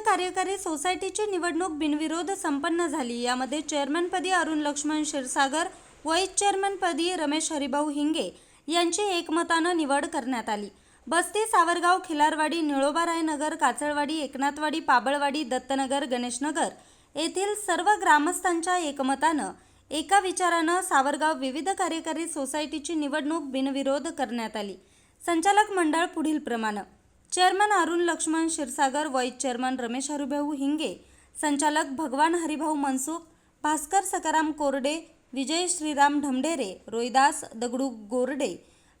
कार्यकारी सोसायटीची निवडणूक बिनविरोध संपन्न झाली. यामध्ये चेअरमनपदी अरुण लक्ष्मण क्षीरसागर व्हाईस चेअरमनपदी रमेश हरिभाऊ हिंगे यांची एकमतानं निवड करण्यात आली. बस्ती सावरगाव खिलारवाडी निळोबारायनगर काचळवाडी एकनाथवाडी पाबळवाडी दत्तनगर गणेशनगर येथील सर्व ग्रामस्थांच्या एकमतानं एका विचारानं सावरगाव विविध कार्यकारी सोसायटीची निवडणूक बिनविरोध करण्यात आली. संचालक मंडळ पुढीलप्रमाणे chairman Arun Laxman Kshirsagar vice chairman Ramesh Haribhau Hinge संचालक भगवान हरिभाऊ मनसुख भास्कर सकाराम कोरडे विजय श्रीराम ढमढेरे रोहिदास दगडू गोरडे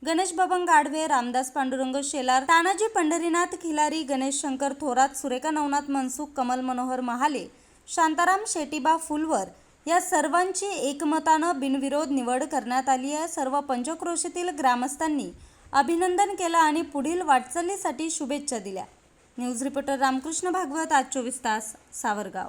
गणेश बबन गाढवे रामदास पांडुरंग शेलार तानाजी पंढरीनाथ खिलारी गणेश शंकर थोरात सुरेखा नवनाथ मनसुख कमल मनोहर महाले शांताराम शेटीबा फुलवर या सर्वांची एकमतानं बिनविरोध निवड करण्यात आली आहे. सर्व पंचक्रोशीतील ग्रामस्थांनी अभिनंदन केलं आणि पुढील वाटचालीसाठी शुभेच्छा दिल्या. न्यूज रिपोर्टर रामकृष्ण भागवत आज चोवीस तास सावरगाव.